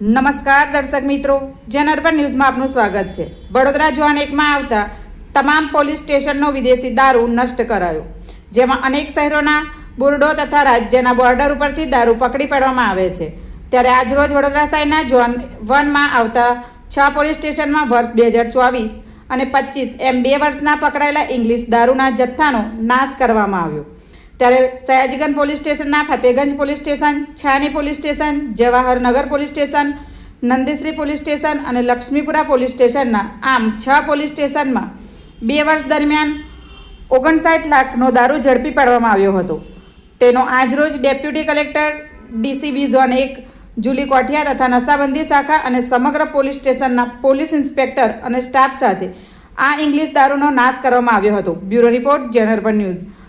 નમસ્કાર દર્શક મિત્રો જનઅર્બન ન્યૂઝમાં આપનું સ્વાગત છે. વડોદરા જોન એકમાં આવતા તમામ પોલીસ સ્ટેશનનો વિદેશી દારૂ નષ્ટ કરાયો, જેમાં અનેક શહેરોના બોર્ડો તથા રાજ્યના બોર્ડર ઉપરથી દારૂ પકડી પાડવામાં આવે છે. ત્યારે આજરોજ વડોદરા શહેરના જોન વનમાં આવતા છ પોલીસ સ્ટેશનમાં વર્ષ બે હજાર ચોવીસ અને પચીસ એમ બે વર્ષના પકડાયેલા ઇંગ્લિશ દારૂના જથ્થાનો નાશ કરવામાં આવ્યો. ત્યારે સયાજીગંજ પોલીસ સ્ટેશનના Fatehganj police station, Chhani police station, Jawaharnagar police station, Nandesari police station અને લક્ષ્મીપુરા પોલીસ સ્ટેશનના આમ છ પોલીસ સ્ટેશનમાં બે વર્ષ દરમિયાન ઓગણસાઠ લાખનો દારૂ ઝડપી પાડવામાં આવ્યો હતો. તેનો આજરોજ ડેપ્યુટી કલેક્ટર ડીસીબી ઝોન એક, જુલી કોઠિયા તથા નશાબંધી શાખા અને સમગ્ર પોલીસ સ્ટેશનના પોલીસ ઇન્સ્પેક્ટર અને સ્ટાફ સાથે આ ઇંગ્લિશ દારૂનો નાશ કરવામાં આવ્યો હતો. બ્યુરો રિપોર્ટ જનરબન ન્યૂઝ.